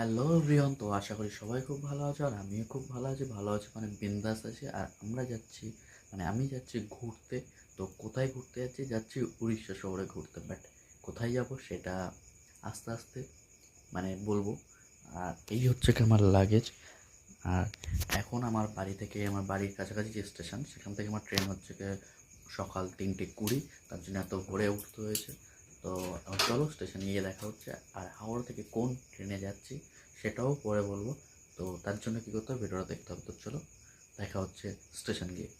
Hello everyone তো আশা করি সবাই খুব ভালো আছো আর আমিও খুব ভালো আছি। ভালো আছি মানে বিন্দাস আছি। আর আমরা যাচ্ছি মানে আমি যাচ্ছি ঘুরতে। তো কোথায় ঘুরতে যাচ্ছি? যাচ্ছি উড়িষ্যা শহরে ঘুরতে। বাট কোথায় যাব সেটা আস্তে আস্তে মানে বলব। আর এই হচ্ছে কি আমার লাগেজ আর এখন আমার বাড়ি থেকে, আমার বাড়ির কাছাকাছি যে স্টেশন সেখান থেকে আমার ট্রেন হচ্ছে সকাল তিনটে কুড়ি। তার জন্য এত ভোরে উঠতে হয়েছে। তো চলো স্টেশনে গিয়ে দেখা হচ্ছে। আর হাওড়া থেকে কোন ট্রেনে যাচ্ছি সেটাও পরে বলব। তো তার জন্য কী করতে হবে? ভিডিওটা দেখতে হবে। তো চলো, দেখা হচ্ছে স্টেশন গিয়ে।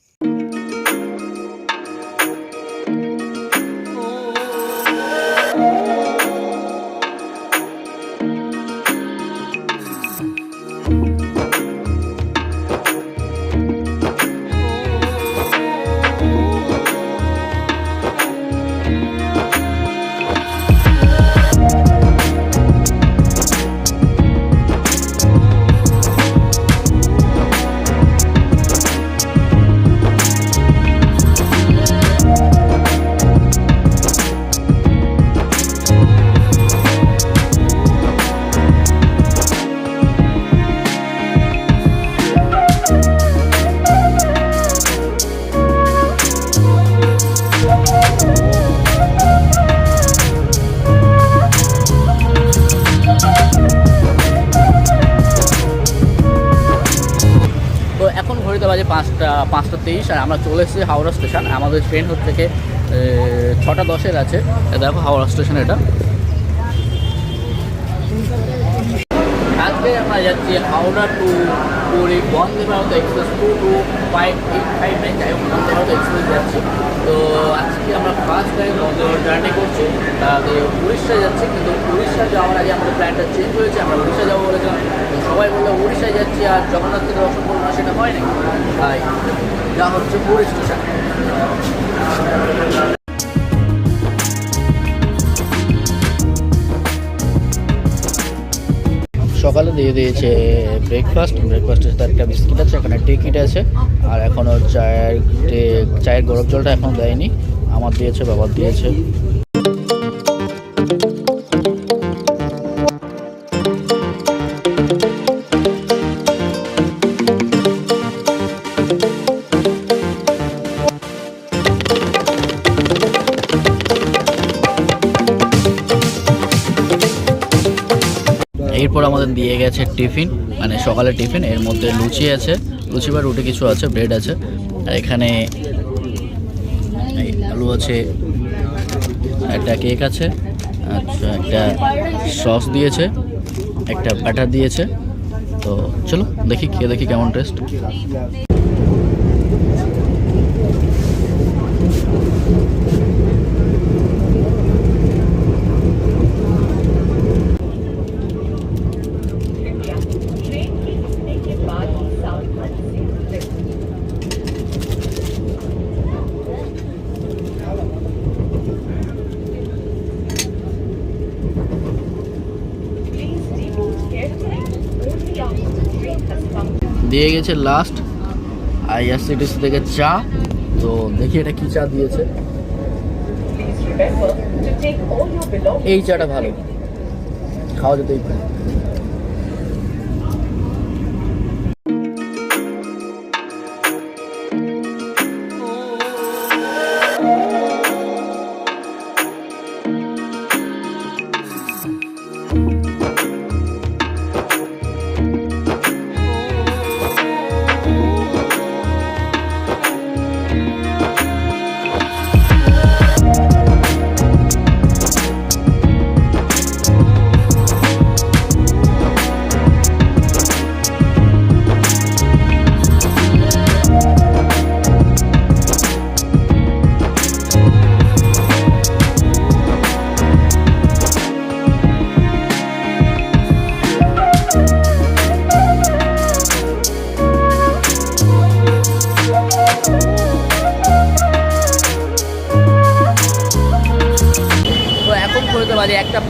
পাঁচটা পাঁচটা তেইশ, আর আমরা চলে এসেছি হাওড়া স্টেশন। আমাদের ট্রেন হচ্ছে থেকে ছটা দশের আছে। দেখো হাওড়া স্টেশন এটা। আজকে আমরা যাচ্ছি Howrah to Puri Vande Bharat express two two five eight five nine, যাই হোক, বন্দে ভারত এক্সপ্রেস যাচ্ছি। তো আজকে আমরা ফার্স্ট টাইম জার্নি করছি। তাহলে উড়িষ্যা যাচ্ছি, কিন্তু উড়িষ্যা যাওয়ার আগে আমাদের প্ল্যানটা চেঞ্জ হয়েছে, আমরা উড়িষ্যা যাব বলেছিলাম সবাই বলল উড়িষ্যায় যাচ্ছি আর জগন্নাথকে দর্শন করব না, সেটা হয় নাকি তাই যা হচ্ছে পুরী স্টেশন। সকালে দিয়ে দিয়েছে ব্রেকফাস্ট ব্রেকফাস্টের সাথে একটা বিস্কিট আছে, এখানে টিকিট আছে, আর এখনও চায়ের চায়ের গরম জলটা এখন দেয়নি। আমার দিয়েছে, বাবার দিয়েছে। এরপর আমাদের দিয়ে গেছে টিফিন মানে সকালে টিফিন, এর মধ্যে লুচি আছে, লুচি বা রুটি কিছু আছে, ব্রেড আছে, আর এখানে আলু আছে, একটা কেক আছে আচ্ছা একটা সস দিয়েছে, একটা ব্যাটার দিয়েছে, তো চলো দেখি, খেয়ে দেখি কেমন টেস্ট দিয়ে গেছে লাস্ট আইআরসিটিসি থেকে চা। তো দেখি এটা কি চা দিয়েছে. এই চাটা ভালো। খাওয়া যেতেই পারে।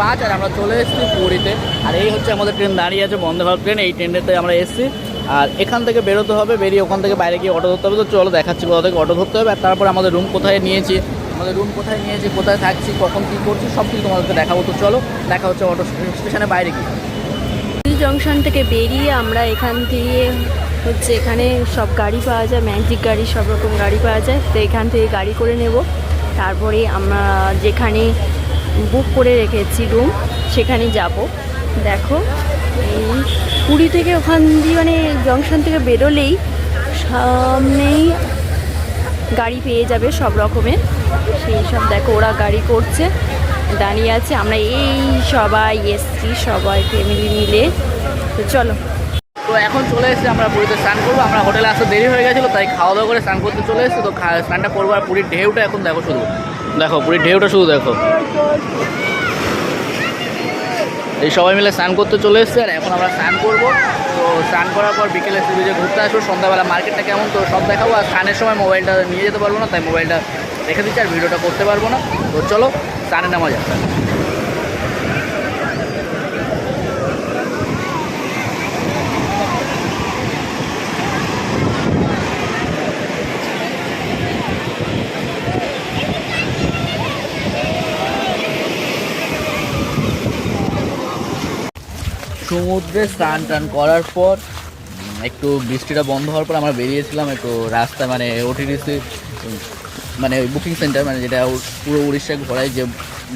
পাঁচ আর আমরা চলে এসেছি পুরীতে। আর এই হচ্ছে আমাদের ট্রেন দাঁড়িয়ে আছে বন্দে ভারত ট্রেন, এই ট্রেনেতে আমরা এসেছি। আর এখান থেকে বেরোতে হবে, বেরিয়ে ওখান থেকে বাইরে গিয়ে অটো ধরতে হবে। তো চলো, দেখাচ্ছি কোথা থেকে অটো ধরতে হবে। আর তারপর আমাদের রুম কোথায় নিয়েছি, আমাদের রুম কোথায় নিয়েছি, কোথায় থাকছি, কখন কী করছি সব কিছু তোমাদেরকে দেখাবো। তো চলো, দেখা হচ্ছে অটো স্টেশনের বাইরে গিয়ে। জংশন থেকে বেরিয়ে আমরা এখান থেকে হচ্ছে এখানে সব গাড়ি পাওয়া যায় ম্যাজিক গাড়ি, সব রকম গাড়ি পাওয়া যায়। তো এখান থেকে গাড়ি করে নেব। তারপরে আমরা যেখানে বুক করে রেখেছি রুম সেখানে যাব। দেখো, এই পুরী থেকে ওখান দিয়ে মানে জংশন থেকে বেরোলেই সামনেই গাড়ি পেয়ে যাবে সব রকমের। সেই সব দেখো, ওরা গাড়ি করছে, দাঁড়িয়ে আছে। আমরা এই সবাই এসছি, সবাই ফ্যামিলি মিলে। তো চলো। তো এখন চলে এসেছি আমরা পুরীতে স্নান করব। আমরা হোটেলে আসতে দেরি হয়ে গেছিল, তাই খাওয়া দাওয়া করে স্নান করতে চলে এসেছি। তো স্নানটা করব আর পুরীর ঢেউটা এখন দেখো শুধু। দেখো, পুরী ঢেউটা শুধু দেখো। এই সবাই মিলে স্নান করতে চলে এসছে, আর এখন আমরা স্নান করব। তো স্নান করার পর বিকেলে সি বিচে ঘুরতে আসব। সন্ধ্যাবেলা মার্কেটটা কেমন? তো সব দেখাবো, আর স্নানের সময় মোবাইলটা নিয়ে যেতে পারব না, তাই মোবাইলটা রেখে দিচ্ছি, আর ভিডিওটা করতে পারব না। তো চলো, স্নানে নামা যাক। সমুদ্রে স্নান টান করার পর একটু বৃষ্টিটা বন্ধ হওয়ার পর আমরা বেরিয়েছিলাম একটু রাস্তায় মানে ওটিডিসি মানে বুকিং সেন্টার মানে যেটা পুরো উড়িষ্যায় ঘোরায় যে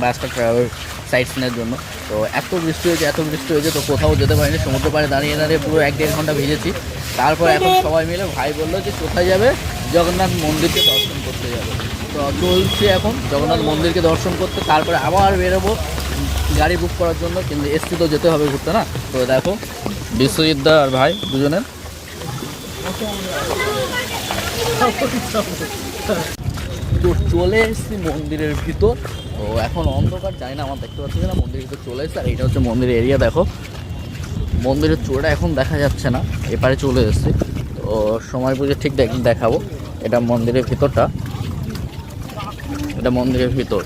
বাসটা ট্রাভেল সাইট সিনের জন্য। তো এত বৃষ্টি হয়েছে, এত বৃষ্টি হয়েছে, তো কোথাও যেতে পারিনি। সমুদ্র পাড়ে দাঁড়িয়ে দাঁড়িয়ে পুরো এক দেড় ঘণ্টা ভিজেছি। তারপর এখন সবাই মিলে ভাই বলল যে, কোথায় যাবে? জগন্নাথ মন্দিরকে দর্শন করতে যাবে। তো চলছি এখন জগন্নাথ মন্দিরকে দর্শন করতে। তারপরে আবার বেরোবো গাড়ি বুক করার জন্য, কিন্তু এসছি তো যেতে হবে ঘুরতে, না? তো দেখো, বিশ্বজিৎ আর ভাই দুজনের তো চলে এসেছি মন্দিরের ভিতর। তো এখন অন্ধকার, জানি না, আমার দেখতে পাচ্ছি না মন্দিরের ভিতর চলে এসেছে, আর এইটা হচ্ছে মন্দিরের এরিয়া দেখো। মন্দিরের চূড়াটা এখন দেখা যাচ্ছে না, এপারে চলে এসেছি। তো সময় বুঝে ঠিক দেখ- দেখাবো, এটা মন্দিরের ভিতরটা। এটা মন্দিরের ভিতর।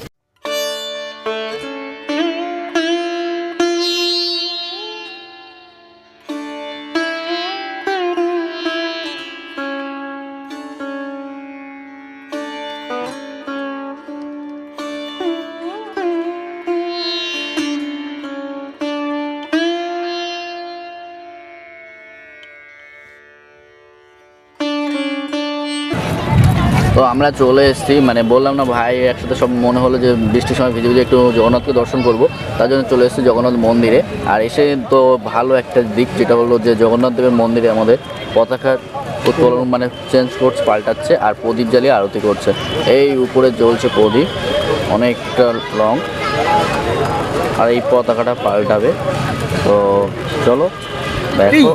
আমরা চলে এসেছি মানে বললাম না ভাই, একসাথে সব মনে হলো যে বৃষ্টির সময় ভিজে ভিজে একটু জগন্নাথকে দর্শন করব। তার জন্য চলে এসেছি জগন্নাথ মন্দিরে। আর এসে তো ভালো একটা দিক, যেটা হলো যে জগন্নাথ দেবের মন্দিরে আমাদের পতাকা উত্তোলন মানে চেঞ্জ করছে পাল্টাচ্ছে আর প্রদীপ জ্বালিয়ে আরতি করছে। এই উপরে জ্বলছে প্রদীপ, অনেকটা লং আর এই পতাকাটা পাল্টাবে। তো চলো, দেখো।